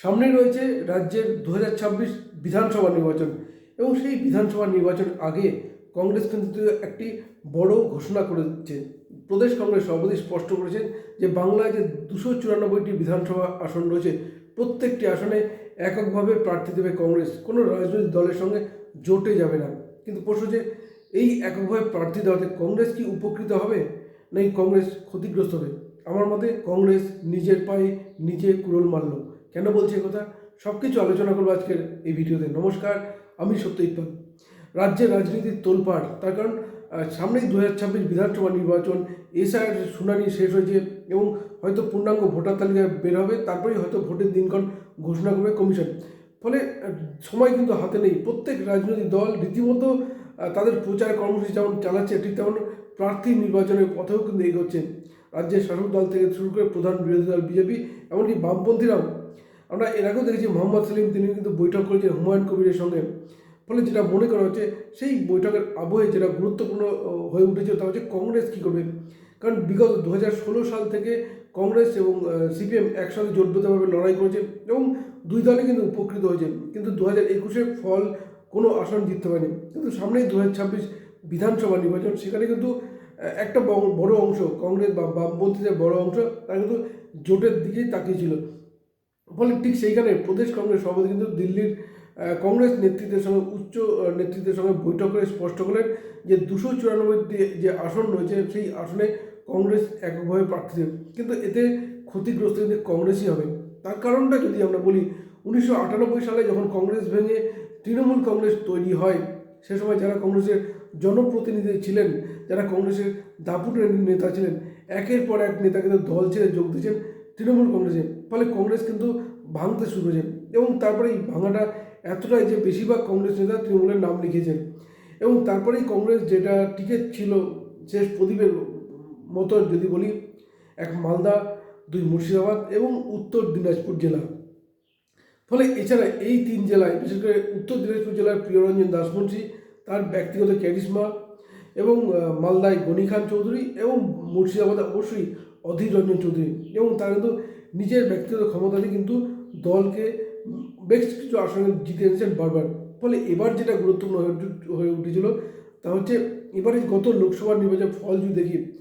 সামনে রয়েছে রাজ্যের দু হাজার ছাব্বিশ বিধানসভা নির্বাচন এবং সেই বিধানসভা নির্বাচন আগে কংগ্রেস কিন্তু একটি বড় ঘোষণা করেছে। প্রদেশ কংগ্রেস সভাপতি স্পষ্ট করেছেন যে বাংলায় যে দুশো চুরানব্বইটি বিধানসভা আসন রয়েছে, প্রত্যেকটি আসনে এককভাবে প্রার্থী দেবে কংগ্রেস। কোনো রাজনৈতিক দলের সঙ্গে জোটে যাবে না। কিন্তু প্রশ্ন যে এই এককভাবে প্রার্থী দেওয়াতে কংগ্রেস কি উপকৃত হবে নাকি কংগ্রেস ক্ষতিগ্রস্ত হবে? আমার মতে কংগ্রেস নিজের পায়ে নিজে কুড়োল মারল। কেন বলছি কথা সব কিছু আলোচনা করব আজকের এই ভিডিওতে। নমস্কার, আমি সত্য ইকবাল রাজ্যের রাজনীতির তোলপাড়, তার কারণ সামনেই দু হাজার ছাব্বিশ বিধানসভা নির্বাচন এসআইয়ের শুনানি শেষ হয়েছে এবং হয়তো পূর্ণাঙ্গ ভোটার তালিকা বের হবে, তারপরেই হয়তো ভোটের দিনক্ষণ ঘোষণা করবে কমিশন। ফলে সময় কিন্তু হাতে নেই। প্রত্যেক রাজনৈতিক দল রীতিমতো তাদের প্রচার কর্মসূচি যেমন চালাচ্ছে, ঠিক তেমন প্রার্থী নির্বাচনের পথেও কিন্তু এগোচ্ছে। রাজ্যের শাসক দল থেকে শুরু করে প্রধান বিরোধী দল বিজেপি, এমনকি বামপন্থীরাও আমরা এর আগেও দেখেছি মোহাম্মদ সেলিম, তিনি কিন্তু বৈঠক করেছেন হুমায়ুন কবিরের সঙ্গে। ফলে যেটা মনে করা হচ্ছে, সেই বৈঠকের আবহে যেটা গুরুত্বপূর্ণ হয়ে উঠেছে, তা হচ্ছে কংগ্রেস কী করবে? কারণ বিগত দু হাজার ষোলো সাল থেকে কংগ্রেস এবং সিপিএম একসাথে জোটবদ্ধভাবে লড়াই করেছে এবং দুই দলই কিন্তু উপকৃত হয়েছে। কিন্তু দু হাজার একুশের ফল কোনো আসন জিততে পারেনি। কিন্তু সামনেই দু হাজার ছাব্বিশ বিধানসভা নির্বাচন, সেখানে কিন্তু একটা বড় অংশ, কংগ্রেস বা বামপন্থীদের বড় অংশ, তারা কিন্তু জোটের দিকেই তাকিয়েছিল। ফলে ঠিক সেইখানে প্রদেশ কংগ্রেস সভাপতি কিন্তু দিল্লির কংগ্রেস নেতৃত্বের সঙ্গে, উচ্চ নেতৃত্বের সঙ্গে বৈঠক করে স্পষ্ট করলেন যে দুশো চুরানব্বইটি যে আসন রয়েছে সেই আসনে কংগ্রেস এককভাবে প্রার্থী দেবে। কিন্তু এতে ক্ষতিগ্রস্ত কিন্তু কংগ্রেসই হবে। তার কারণটা যদি আমরা বলি, উনিশশো আটানব্বই সালে যখন কংগ্রেস ভেঙে তৃণমূল কংগ্রেস তৈরি হয়, সে সময় যারা কংগ্রেসের জনপ্রতিনিধি ছিলেন, যারা কংগ্রেসের দাপুটের নেতা ছিলেন, একের পর এক নেতা কিন্তু দল ছেড়ে যোগ দিয়েছেন। তৃণমূল কংগ্রেসে, ফলে কংগ্রেস কিন্তু ভাঙতে শুরু হয়েছে এবং তারপরে এই ভাঙাটা এতটাই যে বেশিরভাগ কংগ্রেস নেতা তৃণমূলের নাম লিখেছেন এবং তারপরেই কংগ্রেস যেটা টিকে ছিল শেষ প্রদীপের মতো যদি বলি, এক মালদা, দুই মুর্শিদাবাদ এবং উত্তর দিনাজপুর জেলা। ফলে এছাড়া এই তিন জেলায়, বিশেষ করে উত্তর দিনাজপুর জেলার প্রিয়রঞ্জন দাসমুন্সি তার ব্যক্তিগত ক্যারিশমা এবং মালদায় গনি খান চৌধুরী এবং মুর্শিদাবাদে অবশ্যই অধীর রঞ্জন চৌধুরী এবং তারা কিন্তু নিজের ব্যক্তিগত ক্ষমতা কিন্তু দলকে বেশ কিছু আসনে জিতে এনেছেন বারবার। ফলে এবার যেটা গুরুত্বপূর্ণ হয়ে উঠে- উঠেছিল তা হচ্ছে এবারে গত লোকসভা নির্বাচন ফল যদি দেখি,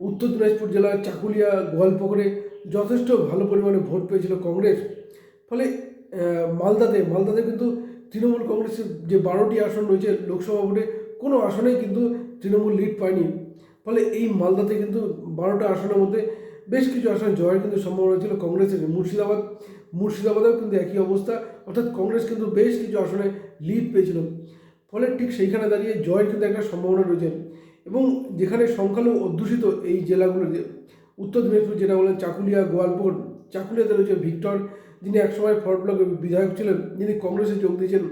উত্তর দিনাজপুর জেলার চাকুলিয়া গোয়ালপুকুরে যথেষ্ট ভালো পরিমাণে ভোট পেয়েছিল কংগ্রেস। ফলে মালদাতে মালদাতে কিন্তু তৃণমূল কংগ্রেসের যে বারোটি আসন রয়েছে লোকসভা ভোটে, কোনো আসনেই কিন্তু তৃণমূল লিড পায়নি। ফলে এই মালদাতে কিন্তু বারোটা আসনের মধ্যে বেশ কিছু আসন জয়ের কিন্তু সম্ভাবনা ছিল কংগ্রেসের। মুর্শিদাবাদ মুর্শিদাবাদেও কিন্তু একই অবস্থা। অর্থাৎ কংগ্রেস কিন্তু বেশ কিছু আসনে লিড পেয়েছিল। ফলে ঠিক সেইখানে দাঁড়িয়ে জয়ের কিন্তু একটা সম্ভাবনা রয়েছে। এবং যেখানে সংখ্যালঘু অধ্যুষিত এই জেলাগুলো উত্তর দিনাজপুর যেটা বলেন চাকুলিয়া, গোয়ালপুর, চাকুলিয়াতে রয়েছে ভিক্টর, যিনি একসময় ফরওয়ার্ড ব্লকের বিধায়ক ছিলেন, যিনি কংগ্রেসে যোগ দিয়েছেন।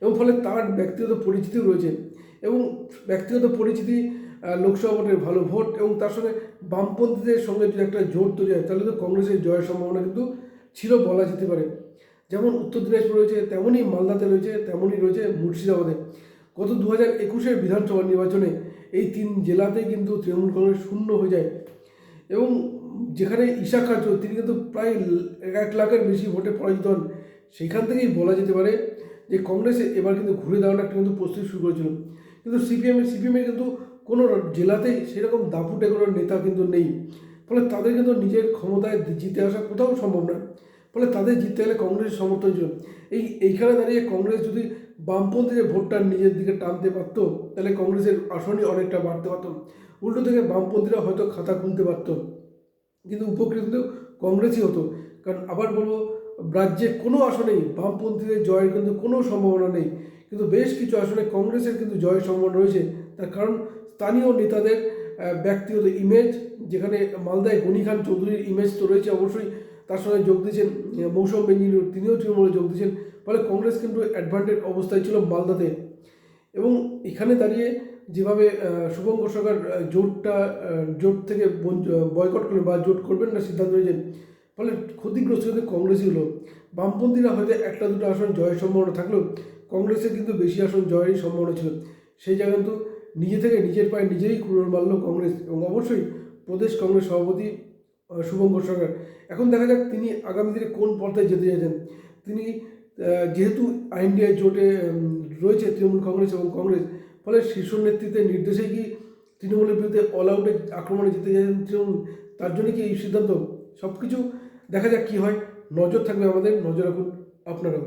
এবং ফলে তার ব্যক্তিগত পরিচিতিও রয়েছে। এবং ব্যক্তিগত পরিচিতি লোকসভা ভালো ভোট এবং তার সঙ্গে বামপন্থীদের সঙ্গে যদি একটা জোট তৈরি হয়, তাহলে তো কংগ্রেসের জয়ের সম্ভাবনা কিন্তু ছিল বলা যেতে পারে। যেমন উত্তর দিনাজপুর রয়েছে, তেমনই মালদাতে রয়েছে, তেমনই রয়েছে মুর্শিদাবাদে। গত দু হাজার একুশের বিধানসভা নির্বাচনে এই তিন জেলাতেই কিন্তু তৃণমূল কংগ্রেস শূন্য হয়ে যায় এবং যেখানে ঈশা কার্য তিনি কিন্তু প্রায় এক লাখের বেশি ভোটে পরাজিত হন। সেখান থেকেই বলা যেতে পারে যে কংগ্রেসে এবার কিন্তু ঘুরে দাঁড়ানো একটা কিন্তু প্রস্তুতি শুরু করেছিল। কিন্তু সিপিএম সিপিএমের কিন্তু কোনো জেলাতেই সেরকম দাপুটে কোনো নেতা কিন্তু নেই। ফলে তাদের কিন্তু নিজের ক্ষমতায় জিতে আসা কোথাও সম্ভব নয়। ফলে তাদের জিততে গেলে কংগ্রেসের সমর্থন ছিল। এই, এইখানে দাঁড়িয়ে কংগ্রেস যদি বামপন্থীদের ভোটটা নিজের দিকে টানতে পারতো, তাহলে কংগ্রেসের আসনই অনেকটা বাড়তে পারতো। উল্টো থেকে বামপন্থীরা হয়তো খাতা খুলতে পারতো। কিন্তু উপকৃত কংগ্রেসই হতো। কারণ আবার বলব, রাজ্যে কোনো আসনেই বামপন্থীদের জয়ের কিন্তু কোনো সম্ভাবনা নেই। কিন্তু বেশ কিছু আসনে কংগ্রেসের কিন্তু জয়ের সম্ভাবনা রয়েছে। তার কারণ স্থানীয় নেতাদের ব্যক্তিগত ইমেজ যেখানে মালদায় গনি খান চৌধুরীর ইমেজ তো রয়েছে অবশ্যই, তার সঙ্গে যোগ দিয়েছেন মৌসুম বেঞ্জিনুর তিনিও তৃণমূলে যোগ দিয়েছেন, ফলে কংগ্রেস কিন্তু অ্যাডভান্টেজ অবস্থায় ছিল মালদাতে। এবং এখানে দাঁড়িয়ে যেভাবে শুভঙ্কর সরকার জোটটা জোট থেকে বয়কট করলেন বা জোট করবেন না সিদ্ধান্ত নিয়েছেন, ফলে ক্ষতিগ্রস্ত কিন্তু কংগ্রেসই হলো বামপন্থীরা হয়তো একটা দুটো আসন জয়ের সম্ভাবনা থাকলেও কংগ্রেসের কিন্তু বেশি আসন জয়েরই সম্ভাবনা ছিল। সেই জায়গায় কিন্তু নিজে থেকে নিজের পায়ে নিজেই কুড়োল মারল কংগ্রেস এবং অবশ্যই প্রদেশ কংগ্রেস সভাপতি শুভঙ্কর সরকার। এখন দেখা যাক তিনি আগামী দিনে কোন পর্যায়ে যেতে চাইছেন তিনি যেহেতু আইএনডিআই জোটে রয়েছে তৃণমূল কংগ্রেস এবং কংগ্রেস, ফলে শীর্ষ নেতৃত্বের নির্দেশে কি তৃণমূলের বিরুদ্ধে অল আউটে আক্রমণে যেতে চাইছেন তৃণমূল, তার জন্য কি এই সিদ্ধান্ত? সব কিছু দেখা যাক কী হয়। নজর থাকবে আমাদের, নজর রাখুন আপনারাও।